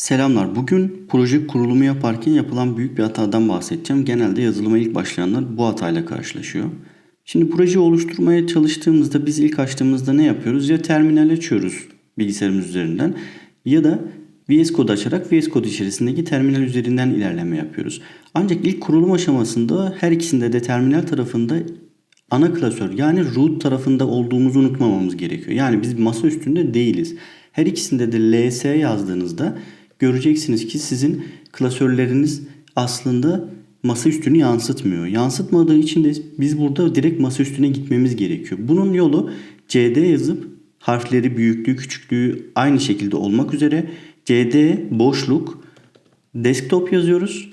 Selamlar. Bugün proje kurulumu yaparken yapılan büyük bir hatadan bahsedeceğim. Genelde yazılıma ilk başlayanlar bu hatayla karşılaşıyor. Şimdi proje oluşturmaya çalıştığımızda biz ilk açtığımızda ne yapıyoruz? Ya terminal açıyoruz bilgisayarımız üzerinden ya da VS Code açarak VS Code içerisindeki terminal üzerinden ilerleme yapıyoruz. Ancak ilk kurulum aşamasında her ikisinde de terminal tarafında ana klasör yani root tarafında olduğumuzu unutmamamız gerekiyor. Yani biz masa üstünde değiliz. Her ikisinde de ls yazdığınızda göreceksiniz ki sizin klasörleriniz aslında masa üstünü yansıtmıyor. Yansıtmadığı için de biz burada direkt masa üstüne gitmemiz gerekiyor. Bunun yolu cd yazıp harfleri büyüklüğü küçüklüğü aynı şekilde olmak üzere cd boşluk desktop yazıyoruz.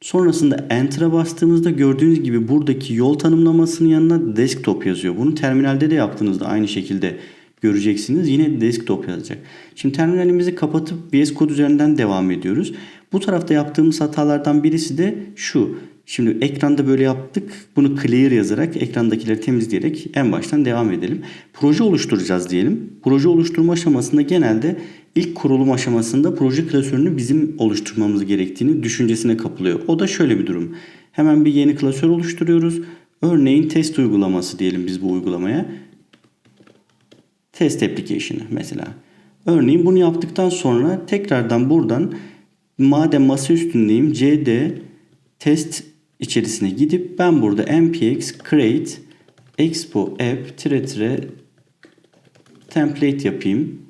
Sonrasında Enter'a bastığımızda gördüğünüz gibi buradaki yol tanımlamasının yanına desktop yazıyor. Bunu terminalde de yaptığınızda aynı şekilde göreceksiniz. Yine desktop yazacak. Şimdi terminalimizi kapatıp VS Code üzerinden devam ediyoruz. Bu tarafta yaptığımız hatalardan birisi de şu. Şimdi ekranda böyle yaptık. Bunu clear yazarak ekrandakileri temizleyerek en baştan devam edelim. Proje oluşturacağız diyelim. Proje oluşturma aşamasında genelde ilk kurulum aşamasında proje klasörünü bizim oluşturmamız gerektiğini düşüncesine kapılıyor. O da şöyle bir durum. Hemen bir yeni klasör oluşturuyoruz. Örneğin test uygulaması diyelim biz bu uygulamaya. Test application'ı mesela. Örneğin bunu yaptıktan sonra tekrardan buradan madem masa üstündeyim cd test içerisine gidip ben burada npx create expo app tire tire template yapayım.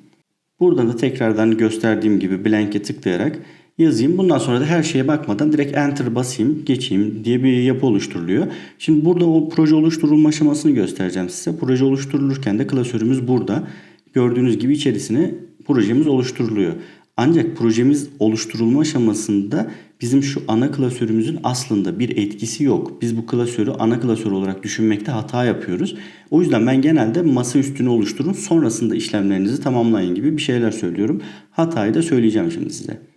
Burada da tekrardan gösterdiğim gibi blank'e tıklayarak yazayım. Bundan sonra da her şeye bakmadan direkt enter basayım, geçeyim diye bir yapı oluşturuluyor. Şimdi burada o proje oluşturulma aşamasını göstereceğim size. Proje oluşturulurken de klasörümüz burada. Gördüğünüz gibi içerisine projemiz oluşturuluyor. Ancak projemiz oluşturulma aşamasında bizim şu ana klasörümüzün aslında bir etkisi yok. Biz bu klasörü ana klasör olarak düşünmekte hata yapıyoruz. O yüzden ben genelde masa üstünü oluşturun sonrasında işlemlerinizi tamamlayın gibi bir şeyler söylüyorum. Hatayı da söyleyeceğim şimdi size.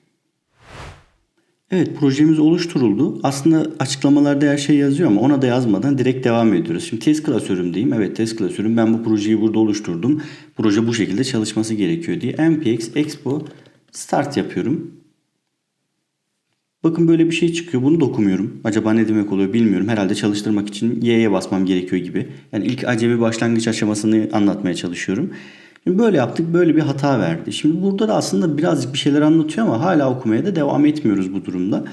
Evet projemiz oluşturuldu. Aslında açıklamalarda her şey yazıyor ama ona da yazmadan direkt devam ediyoruz. Şimdi test klasörümdeyim. Evet test klasörüm. Ben bu projeyi burada oluşturdum. Proje bu şekilde çalışması gerekiyor diye. npx expo start yapıyorum. Bakın böyle bir şey çıkıyor. Bunu da okumuyorum. Acaba ne demek oluyor bilmiyorum. Herhalde çalıştırmak için Y'ye basmam gerekiyor gibi. Yani ilk acemi başlangıç aşamasını anlatmaya çalışıyorum. Şimdi böyle yaptık. Böyle bir hata verdi. Şimdi burada da aslında birazcık bir şeyler anlatıyor ama hala okumaya da devam etmiyoruz bu durumda.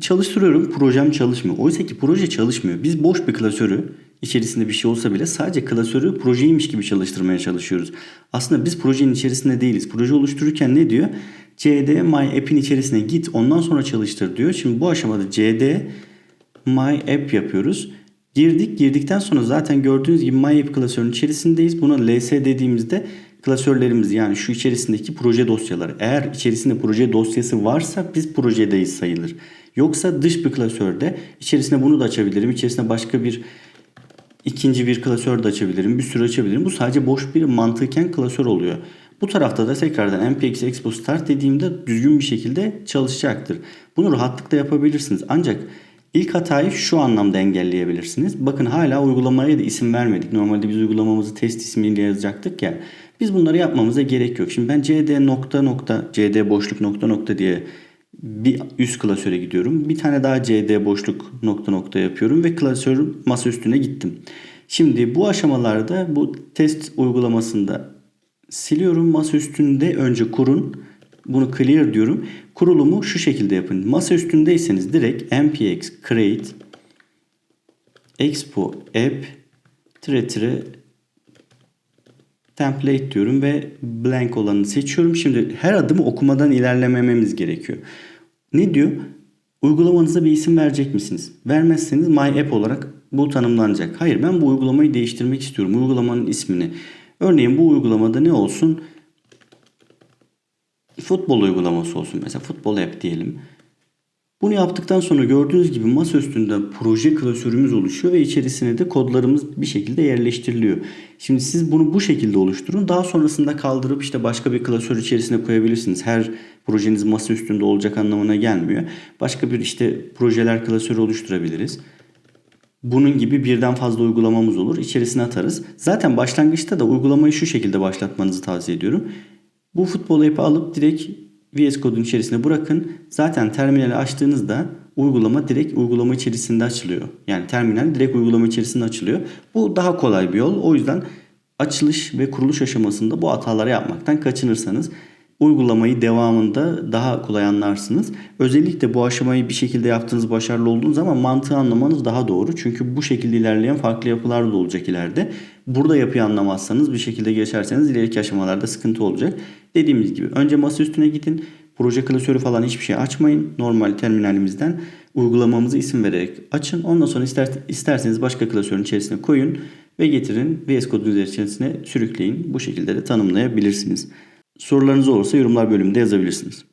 Çalıştırıyorum. Projem çalışmıyor. Oysa ki proje çalışmıyor. Biz boş bir klasörü içerisinde bir şey olsa bile sadece klasörü projeymiş gibi çalıştırmaya çalışıyoruz. Aslında biz projenin içerisinde değiliz. Proje oluştururken ne diyor? cd my app'in içerisine git ondan sonra çalıştır diyor. Şimdi bu aşamada cd my app yapıyoruz. Girdik. Girdikten sonra zaten gördüğünüz gibi my app klasörünün içerisindeyiz. Buna ls dediğimizde klasörlerimiz yani şu içerisindeki proje dosyaları. Eğer içerisinde proje dosyası varsa biz projedeyiz sayılır. Yoksa dış bir klasörde içerisine bunu da açabilirim. İçerisine başka bir ikinci bir klasör de açabilirim. Bir sürü açabilirim. Bu sadece boş bir mantıken klasör oluyor. Bu tarafta da tekrardan npx expo start dediğimde düzgün bir şekilde çalışacaktır. Bunu rahatlıkla yapabilirsiniz. Ancak ilk hatayı şu anlamda engelleyebilirsiniz. Bakın hala uygulamaya da isim vermedik. Normalde biz uygulamamızı test ismiyle yazacaktık ya. Biz bunları yapmamıza gerek yok. Şimdi ben cd nokta nokta cd boşluk nokta nokta diye bir üst klasöre gidiyorum. Bir tane daha cd boşluk nokta nokta yapıyorum ve klasörün masa üstüne gittim. Şimdi bu aşamalarda bu test uygulamasında siliyorum masa üstünde önce kurun. Bunu clear diyorum. Kurulumu şu şekilde yapın. Masa üstündeyseniz direkt npx create expo app tire tire template diyorum ve blank olanı seçiyorum. Şimdi her adımı okumadan ilerlemememiz gerekiyor. Ne diyor? Uygulamanıza bir isim verecek misiniz? Vermezseniz my app olarak bu tanımlanacak. Hayır ben bu uygulamayı değiştirmek istiyorum. Uygulamanın ismini. Örneğin bu uygulamada ne olsun? Futbol uygulaması olsun. Mesela futbol app diyelim. Bunu yaptıktan sonra gördüğünüz gibi masa üstünde proje klasörümüz oluşuyor ve içerisine de kodlarımız bir şekilde yerleştiriliyor. Şimdi siz bunu bu şekilde oluşturun. Daha sonrasında kaldırıp işte başka bir klasör içerisine koyabilirsiniz. Her projeniz masa üstünde olacak anlamına gelmiyor. Başka bir işte projeler klasörü oluşturabiliriz. Bunun gibi birden fazla uygulamamız olur. İçerisine atarız. Zaten başlangıçta da uygulamayı şu şekilde başlatmanızı tavsiye ediyorum. Bu futbol app'i alıp direkt VS Code'un içerisine bırakın. Zaten terminali açtığınızda uygulama direkt uygulama içerisinde açılıyor. Yani terminal direkt uygulama içerisinde açılıyor. Bu daha kolay bir yol. O yüzden açılış ve kuruluş aşamasında bu hataları yapmaktan kaçınırsanız uygulamayı devamında daha kolay anlarsınız. Özellikle bu aşamayı bir şekilde yaptığınız başarılı olduğunuz zaman mantığı anlamanız daha doğru. Çünkü bu şekilde ilerleyen farklı yapılar da olacak ileride. Burada yapıyı anlamazsanız bir şekilde geçerseniz ileriki aşamalarda sıkıntı olacak. Dediğimiz gibi önce masa üstüne gidin. Proje klasörü falan hiçbir şey açmayın. Normal terminalimizden uygulamamızı isim vererek açın. Ondan sonra ister, isterseniz başka klasörün içerisine koyun ve getirin VS Code'un içerisine sürükleyin. Bu şekilde de tanımlayabilirsiniz. Sorularınız olursa yorumlar bölümünde yazabilirsiniz.